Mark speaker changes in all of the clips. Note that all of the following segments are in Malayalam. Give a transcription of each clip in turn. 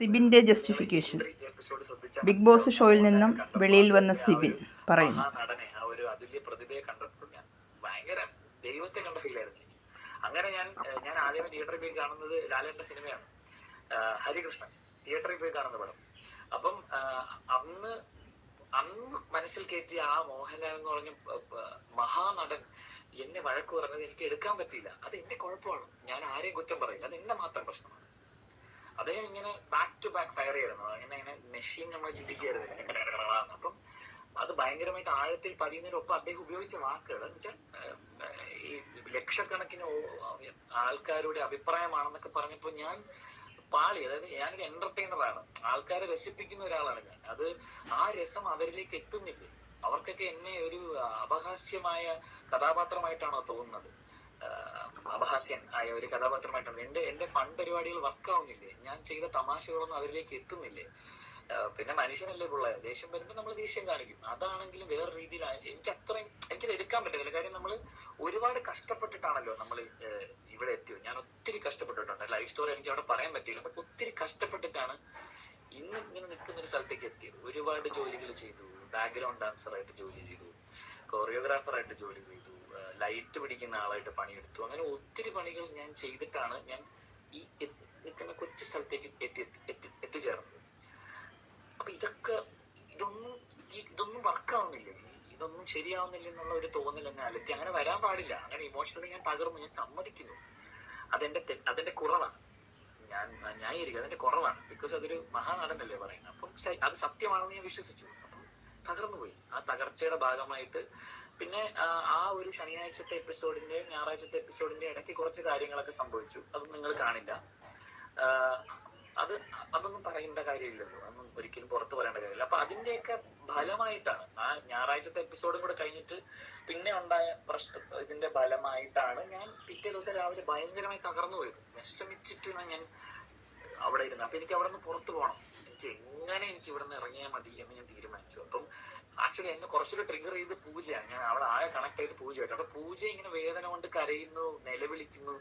Speaker 1: സിബിന്റെ ജസ്റ്റിഫിക്കേഷൻ ബിഗ് ബോസ് ഷോയിൽ നിന്നും വെളിയിൽ വന്ന സിബിൻ പറയുന്നു.
Speaker 2: അങ്ങനെ ഞാൻ ഞാൻ ആദ്യമേ തിയേറ്ററിൽ പോയി കാണുന്നത് ലാലേട്ട സിനിമയാണ്. ഹരികൃഷ്ണൻ തിയേറ്ററിൽ പോയി കാണുന്ന പടം. അപ്പം അന്ന് അന്ന് മനസ്സിൽ കയറ്റിയ ആ മോഹൻലാൽ എന്ന് പറഞ്ഞ മഹാനടൻ എന്നെ വഴക്ക് പറഞ്ഞത് എനിക്ക് എടുക്കാൻ പറ്റിയില്ല. അത് എന്റെ കുഴപ്പമാണ്. ഞാൻ ആരെയും കുറ്റം പറയില്ല. അത് എന്റെ മാത്രം പ്രശ്നമാണ്. അദ്ദേഹം ഇങ്ങനെ ബാക്ക് ടു ബാക്ക് ഫയർ ചെയ്യുന്നു. അങ്ങനെ ഇങ്ങനെ മെഷീൻ നമ്മൾ ചിന്തിക്കരുത്. അപ്പം അത് ഭയങ്കരമായിട്ട് ആഴത്തിൽ പതിയുന്നതിനൊപ്പം അദ്ദേഹം ഉപയോഗിച്ച വാക്കുകൾ വെച്ചാൽ ഈ ലക്ഷക്കണക്കിന് ആൾക്കാരുടെ അഭിപ്രായമാണെന്നൊക്കെ പറഞ്ഞപ്പോൾ ഞാൻ പാളി അതായത് ഞാനൊരു എന്റർടൈനറാണ് ആൾക്കാരെ രസിപ്പിക്കുന്ന ഒരാളാണ് ഞാൻ. അത് ആ രസം അവരിലേക്ക് എത്തുന്നില്ല. അവർക്കൊക്കെ എന്നെ ഒരു അപഹാസ്യമായ കഥാപാത്രമായിട്ടാണോ തോന്നുന്നത്. അപഹാസ്യൻ ആയ ഒരു കഥാപാത്രമായിട്ടുണ്ട്. എന്റെ എന്റെ ഫൺ പരിപാടികൾ വർക്കാവുന്നില്ലേ ഞാൻ ചെയ്ത തമാശകളൊന്നും അവരിലേക്ക് എത്തുന്നില്ലേ? പിന്നെ മനുഷ്യനല്ലേ പിള്ള ദേഷ്യം വരുമ്പോൾ നമ്മൾ ദേഷ്യം കാണിക്കും. അതാണെങ്കിലും വേറെ രീതിയിൽ എനിക്ക് അത്രയും എനിക്കത് എടുക്കാൻ പറ്റുന്നില്ല കാര്യം നമ്മൾ ഒരുപാട് കഷ്ടപ്പെട്ടിട്ടാണല്ലോ നമ്മൾ ഇവിടെ എത്തിയത്. ഞാൻ ഒത്തിരി കഷ്ടപ്പെട്ടിട്ടുണ്ട്. ലൈഫ് സ്റ്റോറി എനിക്ക് അവിടെ പറയാൻ പറ്റില്ല ബട്ട് ഒത്തിരി കഷ്ടപ്പെട്ടിട്ടാണ് ഇന്ന് ഇങ്ങനെ നിൽക്കുന്ന ഒരു സ്ഥലത്തേക്ക് എത്തിയത്. ഒരുപാട് ജോലികൾ ചെയ്തു. ബാക്ക്ഗ്രൗണ്ട് ഡാൻസർ ആയിട്ട് ജോലി ചെയ്തു. കൊറിയോഗ്രാഫർ ആയിട്ട് ജോലി ചെയ്തു. ലൈറ്റ് പിടിക്കുന്ന ആളായിട്ട് പണിയെടുത്തു. അങ്ങനെ ഒത്തിരി പണികൾ ഞാൻ ചെയ്തിട്ടാണ് ഞാൻ ഈ നിൽക്കുന്ന കൊച്ചു സ്ഥലത്തേക്ക് എത്തി എത്തി എത്തിച്ചേർന്നത്. അപ്പൊ ഇതൊക്കെ ഇതൊന്നും ഇതൊന്നും വർക്കാവുന്നില്ല ഇതൊന്നും ശരിയാവുന്നില്ല എന്നുള്ള ഒരു തോന്നൽ എന്നെ അലത്തി അങ്ങനെ വരാൻ പാടില്ല. അങ്ങനെ ഇമോഷണലി ഞാൻ തകർന്നു. ഞാൻ സമ്മതിക്കുന്നു. അതെന്റെ അതിന്റെ കുറവാണ്. ഞാൻ ന്യായീകരിക്കും. അതിന്റെ കുറവാണ്. ബിക്കോസ് അതൊരു മഹാനടനല്ലേ പറയുന്നത്. അപ്പം അത് സത്യമാണെന്ന് ഞാൻ വിശ്വസിച്ചു. അപ്പം തകർന്നുപോയി. ആ തകർച്ചയുടെ ഭാഗമായിട്ട് പിന്നെ ആ, ഒരു ശനിയാഴ്ചത്തെ എപ്പിസോഡിന്റെ ഞായറാഴ്ചത്തെ എപ്പിസോഡിന്റെ ഇടയ്ക്ക് കുറച്ച് കാര്യങ്ങളൊക്കെ സംഭവിച്ചു. അതൊന്നും നിങ്ങൾ കാണില്ല. അത് അതൊന്നും പറയേണ്ട കാര്യമില്ലല്ലോ. അതൊന്നും ഒരിക്കലും പുറത്ത് പറയേണ്ട കാര്യമില്ല. അപ്പൊ അതിന്റെയൊക്കെ ഫലമായിട്ടാണ് ആ ഞായറാഴ്ചത്തെ എപ്പിസോഡും കൂടെ കഴിഞ്ഞിട്ട് പിന്നെ ഉണ്ടായ പ്രശ്ന ഇതിന്റെ ഫലമായിട്ടാണ് ഞാൻ പിറ്റേ ദിവസം രാവിലെ ഭയങ്കരമായി തകർന്നു പോയത്. വിഷമിച്ചിട്ടാണ് ഞാൻ അവിടെ ഇരുന്നത്. അപ്പൊ എനിക്ക് അവിടെ നിന്ന് പുറത്തു പോകണം. എനിക്ക് എങ്ങനെ എനിക്ക് ഇവിടെ നിന്ന് ഇറങ്ങിയാൽ മതി എന്ന് ഞാൻ തീരുമാനിച്ചു. അപ്പം ആക്ച്വലി എന്നെ കുറച്ചുകൂടി ട്രിഗർ ചെയ്ത് പൂജയാണ്. ഞാൻ അവളെ ആകെ കണക്ട് ചെയ്ത് പൂജയായിട്ട്. അപ്പൊ പൂജ ഇങ്ങനെ വേദന കൊണ്ട് കരയുന്നു നിലവിളിക്കുന്നു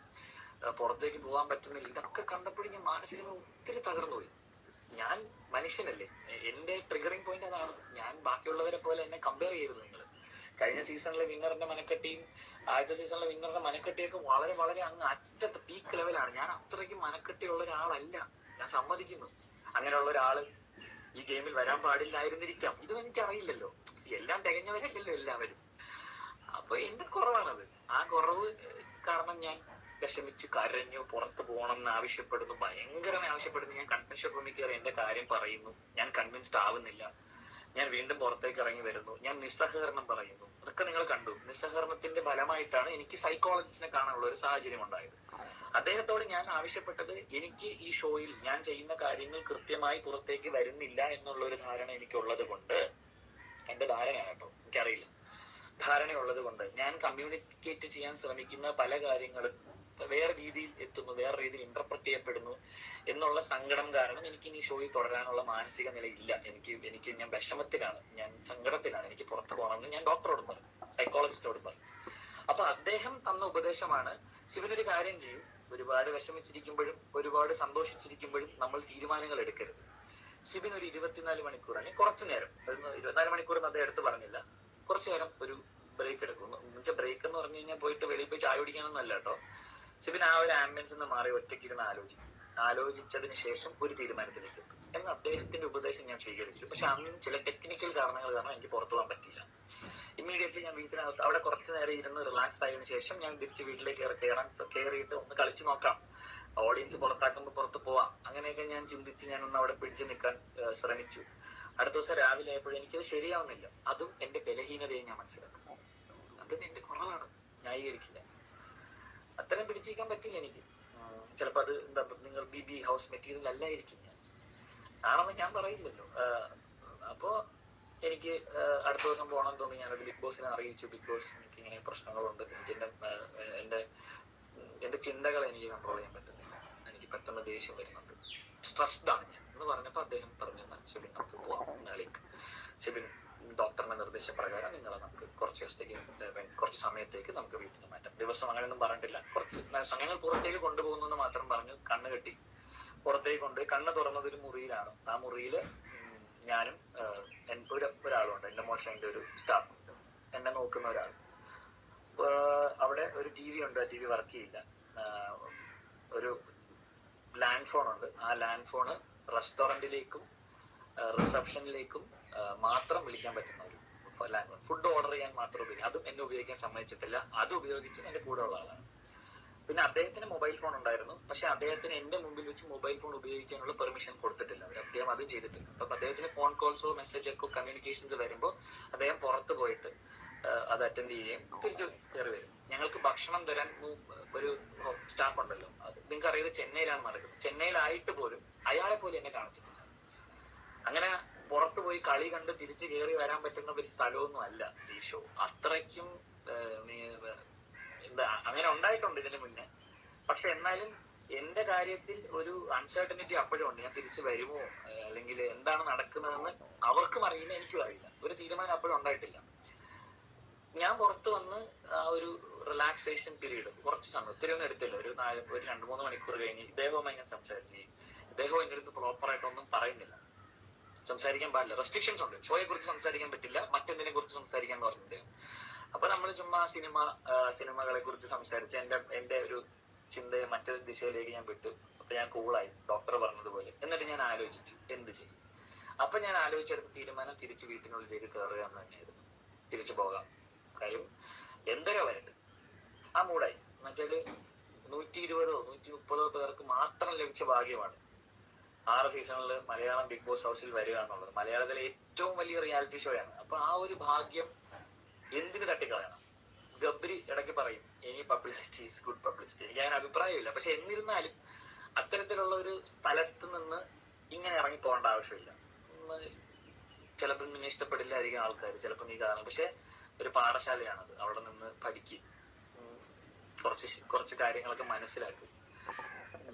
Speaker 2: പുറത്തേക്ക് പോകാൻ പറ്റുന്നില്ല. ഇതൊക്കെ കണ്ടപ്പോഴും ഞാൻ മാനസികമായി ഒത്തിരി തകർന്നുപോയി. ഞാൻ മനുഷ്യനല്ലേ. എന്റെ ട്രിഗറിങ് പോയിന്റ് അതാണ്. ഞാൻ ബാക്കിയുള്ളവരെ പോലെ എന്നെ കമ്പയർ ചെയ്തു നിങ്ങൾ കഴിഞ്ഞ സീസണിലെ വിന്നറിന്റെ മനക്കെട്ടിയും ആദ്യത്തെ സീസണിലെ വിന്നറിന്റെ മനക്കെട്ടിയൊക്കെ വളരെ വളരെ അങ്ങ് അറ്റത്ത് പീക്ക് ലെവലാണ് ഞാൻ അത്രയ്ക്ക് മനക്കെട്ടിയുള്ള ഒരാളല്ല. ഞാൻ സമ്മതിക്കുന്നു. അങ്ങനെയുള്ള ഒരാൾ ഈ ഗെയിമിൽ വരാൻ പാടില്ലായിരുന്നിരിക്കാം. ഇതും എനിക്കറിയില്ലല്ലോ. എല്ലാം തികഞ്ഞവരല്ലല്ലോ എല്ലാവരും. അപ്പൊ എന്റെ കുറവാണത്. ആ കുറവ് കാരണം ഞാൻ വിഷമിച്ചു കരഞ്ഞു പുറത്തു പോകണം എന്ന് ആവശ്യപ്പെടുന്നു ഭയങ്കരമായി ആവശ്യപ്പെടുന്നു. ഞാൻ കൺവെൻഷൻ റൂമിൽ കയറി എന്റെ കാര്യം പറയുന്നു. ഞാൻ കൺവിൻസ്ഡ് ആവുന്നില്ല. ഞാൻ വീണ്ടും പുറത്തേക്ക് ഇറങ്ങി വരുന്നു. ഞാൻ നിസ്സഹകരണം പറയുന്നു. അതൊക്കെ നിങ്ങൾ കണ്ടു. നിസ്സഹകരണത്തിന്റെ ഫലമായിട്ടാണ് എനിക്ക് സൈക്കോളജിസ്റ്റിനെ കാണാനുള്ള ഒരു സാഹചര്യം ഉണ്ടായത്. അദ്ദേഹത്തോട് ഞാൻ ആവശ്യപ്പെട്ടത് എനിക്ക് ഈ ഷോയിൽ ഞാൻ ചെയ്യുന്ന കാര്യങ്ങൾ കൃത്യമായി പുറത്തേക്ക് വരുന്നില്ല എന്നുള്ള ഒരു ധാരണ എനിക്കുള്ളത് കൊണ്ട് എന്റെ ധാരണയാണ് കേട്ടോ എനിക്കറിയില്ല. ധാരണയുള്ളത് കൊണ്ട് ഞാൻ കമ്മ്യൂണിക്കേറ്റ് ചെയ്യാൻ ശ്രമിക്കുന്ന പല കാര്യങ്ങളും വേറെ രീതിയിൽ എത്തുന്നു വേറെ രീതിയിൽ ഇന്റർപ്രറ്റ് ചെയ്യപ്പെടുന്നു എന്നുള്ള സങ്കടം കാരണം എനിക്ക് ഇനി ഷോയിൽ തുടരാനുള്ള മാനസിക നില ഇല്ല. എനിക്ക് എനിക്ക് ഞാൻ വിഷമത്തിലാണ്. ഞാൻ സങ്കടത്തിലാണ്. എനിക്ക് പുറത്തു പോകണമെന്ന് ഞാൻ ഡോക്ടറോട് പറഞ്ഞു സൈക്കോളജിസ്റ്റോട് പറഞ്ഞു. അപ്പൊ അദ്ദേഹം തന്ന ഉപദേശമാണ് ശിവനൊരു കാര്യം ചെയ്യും. ഒരുപാട് വിഷമിച്ചിരിക്കുമ്പോഴും ഒരുപാട് സന്തോഷിച്ചിരിക്കുമ്പോഴും നമ്മൾ തീരുമാനങ്ങൾ എടുക്കരുത്. ശിവൻ ഒരു ഇരുപത്തിനാല് മണിക്കൂർ അല്ലെങ്കിൽ കുറച്ചു നേരം ഇരുപത്തിനാല് മണിക്കൂർ എന്ന് അദ്ദേഹം എടുത്ത് പറഞ്ഞില്ല. കുറച്ചു നേരം ഒരു ബ്രേക്ക് എടുക്കുന്നു. എന്നുവെച്ചാൽ ബ്രേക്ക് എന്ന് പറഞ്ഞു കഴിഞ്ഞാൽ പോയിട്ട് വെളിയിൽ പോയി ചായ കുടിക്കാനൊന്നല്ല കേട്ടോ. ശിബിൻ ആ ഒരു ആംബിയൻസ് നിന്ന് മാറി ഒറ്റയ്ക്ക് ഇരുന്ന് ആലോചിക്കും ആലോചിച്ചതിന് ശേഷം ഒരു തീരുമാനത്തിലേക്ക് എത്തും. എന്ന് അദ്ദേഹത്തിന്റെ ഉപദേശം ഞാൻ സ്വീകരിച്ചു. പക്ഷെ അന്ന് ചില ടെക്നിക്കൽ കാരണങ്ങൾ കാരണം എനിക്ക് പുറത്തു പോകാൻ പറ്റില്ല ഇമ്മീഡിയറ്റ്ലി ഞാൻ വീട്ടിനകത്ത് അവിടെ കുറച്ച് നേരം ഇരുന്ന് റിലാക്സ് ആയതിനു ശേഷം ഞാൻ തിരിച്ച് വീട്ടിലേക്ക് കയറി കയറാൻ കയറിയിട്ട് ഒന്ന് കളിച്ചു നോക്കാം. ഓഡിയൻസ് പുറത്താക്കുമ്പോൾ പുറത്ത് പോവാം. അങ്ങനെയൊക്കെ ഞാൻ ചിന്തിച്ച് ഞാൻ ഒന്ന് അവിടെ പിടിച്ചു നിൽക്കാൻ ശ്രമിച്ചു. അടുത്ത ദിവസം രാവിലെ ആയപ്പോഴും എനിക്കത് ശരിയാവുന്നില്ല. അതും എന്റെ ബലഹീനതയെ ഞാൻ മനസ്സിലാക്കും അതും എന്റെ കുറവാണ്. ന്യായീകരിക്കില്ല. അത്രയും പിടിച്ചിരിക്കാൻ പറ്റില്ല എനിക്ക്. ചിലപ്പോൾ ചിലപ്പോ അത് എന്താ നിങ്ങൾ ബി ബി ഹൗസ് മെറ്റീരിയൽ അല്ലായിരിക്കും ഞാൻ. ആണെന്ന് ഞാൻ പറയില്ലല്ലോ. അപ്പോ എനിക്ക് അടുത്ത ദിവസം പോകണം തോന്നി ഞാനത് ബിഗ് ബോസിനെ അറിയിച്ചു. ബിഗ് ബോസ് എനിക്ക് ഇങ്ങനെ പ്രശ്നങ്ങളുണ്ട്. എനിക്ക് എന്റെ എന്റെ എന്റെ ചിന്തകൾ എനിക്ക് കൺട്രോൾ ചെയ്യാൻ പറ്റുന്നില്ല. എനിക്ക് പെട്ടെന്ന് ദേഷ്യം വരുന്നുണ്ട്. സ്ട്രെസ്ഡ് ആണ് ഞാൻ. എന്ന് പറഞ്ഞപ്പോൾ അദ്ദേഹം പറഞ്ഞു "എന്നാ ശരി നമുക്ക് പോവാം. നാളേക്ക് ശരി ഡോക്ടറിന്റെ നിർദ്ദേശപ്രകാരം നിങ്ങളെ നമുക്ക് കുറച്ച് ദിവസത്തേക്ക് കുറച്ച് സമയത്തേക്ക് നമുക്ക് വീട്ടിൽ നിന്ന് മാറ്റാം. ദിവസം അങ്ങനെയൊന്നും പറഞ്ഞിട്ടില്ല. കുറച്ച് സമയങ്ങൾ പുറത്തേക്ക് കൊണ്ടുപോകുന്നു എന്ന് മാത്രം പറഞ്ഞു കണ്ണ് കെട്ടി. പുറത്തേക്ക് കൊണ്ടുപോയി കണ്ണ് തുറന്നത് ഒരു മുറിയിലാണ്. ആ മുറിയിൽ ഞാനും ഒരു ഒരാളുണ്ട്. എന്റെ മോശം ഒരു സ്റ്റാഫ് ഉണ്ട്. എന്നെ നോക്കുന്ന ഒരാൾ. അവിടെ ഒരു ടി വി ഉണ്ട്. ടി വി വർക്ക് ചെയ്യില്ല. ഒരു ലാൻഡ് ഫോൺ ഉണ്ട് ആ ലാൻഡ് ഫോണ് റെസ്റ്റോറന്റിലേക്കും റിസപ്ഷനിലേക്കും മാത്രം വിളിക്കാൻ പറ്റുന്ന ഒരു ലാംഗ്വേജ് ഫുഡ് ഓർഡർ ചെയ്യാൻ മാത്രം ഉപയോഗിക്കും അതും എന്നെ ഉപയോഗിക്കാൻ സമ്മതിച്ചിട്ടില്ല. അത് ഉപയോഗിച്ച് എന്റെ കൂടെ ഉള്ള ആളാണ്. പിന്നെ അദ്ദേഹത്തിന് മൊബൈൽ ഫോൺ ഉണ്ടായിരുന്നു. പക്ഷെ അദ്ദേഹത്തിന് എന്റെ മുമ്പിൽ വെച്ച് മൊബൈൽ ഫോൺ ഉപയോഗിക്കാനുള്ള പെർമിഷൻ കൊടുത്തിട്ടില്ല. അവർ അദ്ദേഹം അതും ചെയ്തിട്ടില്ല. അപ്പൊ അദ്ദേഹത്തിന് ഫോൺ കോൾസോ മെസ്സേജൊക്കെ കമ്മ്യൂണിക്കേഷൻസ് വരുമ്പോൾ അദ്ദേഹം പുറത്ത് പോയിട്ട് അത് അറ്റൻഡ് ചെയ്യുകയും തിരിച്ചു കയറി വരും. ഞങ്ങൾക്ക് ഭക്ഷണം തരാൻ ഒരു സ്റ്റാഫ് ഉണ്ടല്ലോ. അത് നിങ്ങൾക്ക് അറിയാതെ ചെന്നൈയിലാണ് നടക്കുന്നത് ചെന്നൈയിലായിട്ട് പോലും അയാളെ പോലും എന്നെ പുറത്തു പോയി കളി കണ്ട് തിരിച്ചു കയറി വരാൻ പറ്റുന്ന ഒരു സ്ഥലമൊന്നും അല്ല ഈ ഷോ അത്രയ്ക്കും എന്താ അങ്ങനെ ഉണ്ടായിട്ടുണ്ട് ഇതിന് മുന്നേ. പക്ഷെ എന്നാലും എന്റെ കാര്യത്തിൽ ഒരു അൺസർട്ടനിറ്റി അപ്പോഴും ഉണ്ട്. ഞാൻ തിരിച്ചു വരുമോ? അല്ലെങ്കിൽ എന്താണ് നടക്കുന്നതെന്ന് അവർക്കും അറിയില്ല എനിക്കും അറിയില്ല. ഒരു തീരുമാനം അപ്പോഴും ഉണ്ടായിട്ടില്ല. ഞാൻ പുറത്ത് വന്ന് ആ ഒരു റിലാക്സേഷൻ പീരീഡ് കുറച്ച് സമയം ഒത്തിരി ഒന്നും എടുത്തില്ല. ഒരു നാല് ഒരു രണ്ട് മൂന്ന് മണിക്കൂർ കഴിഞ്ഞ് ഇദ്ദേഹവുമായി ഞാൻ സംസാരിച്ചു ഇദ്ദേഹം എന്റെ അടുത്ത് പ്രോപ്പറായിട്ടൊന്നും പറയുന്നില്ല. സംസാരിക്കാൻ പാടില്ല. റെസ്ട്രിക്ഷൻസ് ഉണ്ട്. ഷോയെ കുറിച്ച് സംസാരിക്കാൻ പറ്റില്ല. മറ്റെന്തിനെ കുറിച്ച് സംസാരിക്കാൻ പറഞ്ഞിട്ട്. അപ്പൊ നമ്മൾ ചുമ്മാ സിനിമ സിനിമകളെ കുറിച്ച് സംസാരിച്ച് എന്റെ എന്റെ ഒരു ചിന്തയെ മറ്റൊരു ദിശയിലേക്ക് ഞാൻ വിട്ടു. അപ്പൊ ഞാൻ കൂളായി ഡോക്ടർ പറഞ്ഞതുപോലെ. എന്നിട്ട് ഞാൻ ആലോചിച്ചു. എന്ത് ചെയ്യും? അപ്പൊ ഞാൻ ആലോചിച്ചെടുത്ത തീരുമാനം തിരിച്ച് വീട്ടിനുള്ളിലേക്ക് കയറുക എന്ന് തന്നെയായിരുന്നു. തിരിച്ചു പോകാം. കാര്യം എന്തരോ വരട്ടെ. ആ മൂടായി എന്നുവെച്ചാൽ നൂറ്റി ഇരുപതോ നൂറ്റി മുപ്പതോ പേർക്ക് മാത്രം ലഭിച്ച ഭാഗ്യമാണ്. ആറ് സീസണിൽ മലയാളം ബിഗ് ബോസ് ഹൗസിൽ വരിക എന്നുള്ളത് മലയാളത്തിലെ ഏറ്റവും വലിയ റിയാലിറ്റി ഷോയാണ് അപ്പൊ ആ ഒരു ഭാഗ്യം എന്തിന് തട്ടിക്കളയണം? ഗബ്രി ഇടയ്ക്ക് പറയും ഇനി പബ്ലിസിറ്റി ഗുഡ് പബ്ലിസിറ്റി എനിക്ക് അങ്ങനെ അഭിപ്രായമില്ല. പക്ഷെ എന്നിരുന്നാലും അത്തരത്തിലുള്ള ഒരു സ്ഥലത്ത് നിന്ന് ഇങ്ങനെ ഇറങ്ങി പോകേണ്ട ആവശ്യമില്ല. ചിലപ്പോൾ നിന്നെ ഇഷ്ടപ്പെടില്ല അധികം ആൾക്കാർ ചിലപ്പോൾ നീ കാരണം പക്ഷെ ഒരു പാഠശാലയാണത്. അവിടെ നിന്ന് പഠിക്കുക കുറച്ച് കുറച്ച് കാര്യങ്ങളൊക്കെ മനസ്സിലാക്കും.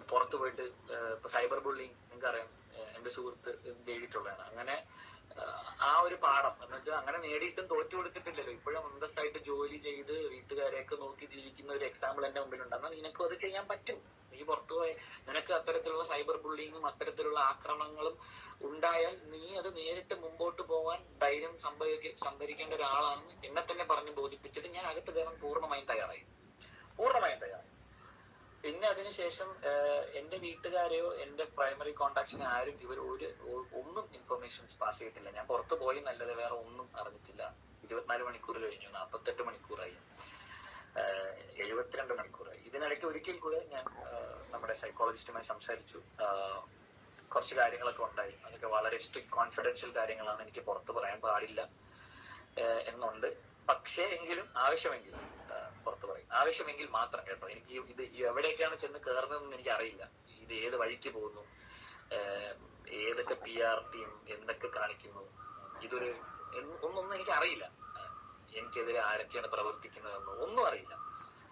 Speaker 2: പുറത്ത് പോയിട്ട് ഇപ്പൊ സൈബർ ബുള്ളിങ് നിങ്ങൾക്ക് അറിയാം ഏഹ്, എന്റെ സുഹൃത്ത് നേടിയിട്ടുള്ളതാണ് അങ്ങനെ ആ ഒരു പാഠം എന്ന് വെച്ചാൽ അങ്ങനെ നേടിയിട്ടും തോറ്റു കൊടുത്തിട്ടില്ലല്ലോ. ഇപ്പോഴും അന്തസ്സായിട്ട് ജോലി ചെയ്ത് വീട്ടുകാരെയൊക്കെ നോക്കി ജീവിക്കുന്ന ഒരു എക്സാമ്പിൾ എന്റെ മുമ്പിലുണ്ട്. എന്നാൽ നിനക്കും അത് ചെയ്യാൻ പറ്റും. നീ പുറത്തു പോയ നിനക്ക് അത്തരത്തിലുള്ള സൈബർ ബുള്ളിങ്ങും അത്തരത്തിലുള്ള ആക്രമണങ്ങളും ഉണ്ടായാൽ നീ അത് നേരിട്ട് മുമ്പോട്ട് പോകാൻ ധൈര്യം സംഭവിക്ക സംഭരിക്കേണ്ട ഒരാളാണെന്ന് എന്നെ തന്നെ പറഞ്ഞ് ബോധിപ്പിച്ചിട്ട് ഞാൻ അകത്ത് കയറാൻ പൂർണമായും തയ്യാറായി. പൂർണമായും തയ്യാറായി. പിന്നെ അതിനുശേഷം എന്റെ വീട്ടുകാരെയോ എന്റെ പ്രൈമറി കോണ്ടാക്ട്സിനെ ആരും ഇവർ ഒരു ഒന്നും ഇൻഫർമേഷൻസ് പാസ് ചെയ്തിട്ടില്ല. ഞാൻ പുറത്ത് പോയി നല്ലത് വേറെ ഒന്നും അറിഞ്ഞിട്ടില്ല. ഇരുപത്തിനാല് മണിക്കൂർ കഴിഞ്ഞു നാൽപ്പത്തെട്ട് മണിക്കൂറായി. എഴുപത്തിരണ്ട് മണിക്കൂറായി. ഇതിനിടയ്ക്ക് ഒരിക്കൽ കൂടെ ഞാൻ നമ്മുടെ സൈക്കോളജിസ്റ്റുമായി സംസാരിച്ചു. കുറച്ച് കാര്യങ്ങളൊക്കെ ഉണ്ടായി. അതൊക്കെ വളരെ സ്ട്രിക്ട് കോൺഫിഡൻഷ്യൽ കാര്യങ്ങളാണ് എനിക്ക് പുറത്ത് പറയാൻ പാടില്ല എന്നുണ്ട്. പക്ഷേ എങ്കിലും ആവശ്യമെങ്കിലും ആവശ്യമെങ്കിൽ മാത്രം കേട്ടോ. എനിക്ക് ഇത് എവിടേക്കാണ് ചെന്ന് കയറുന്നതെന്ന് എനിക്ക് അറിയില്ല ഇത് ഏത് വഴിക്ക് പോകുന്നു? ഏതൊക്കെ പി ആർ ടീം എന്തൊക്കെ കാണിക്കുന്നു? ഇതൊരു ഒന്നൊന്നും എനിക്ക് അറിയില്ല എനിക്കെതിരെ ആരൊക്കെയാണ് പ്രവർത്തിക്കുന്നതെന്ന് ഒന്നും അറിയില്ല.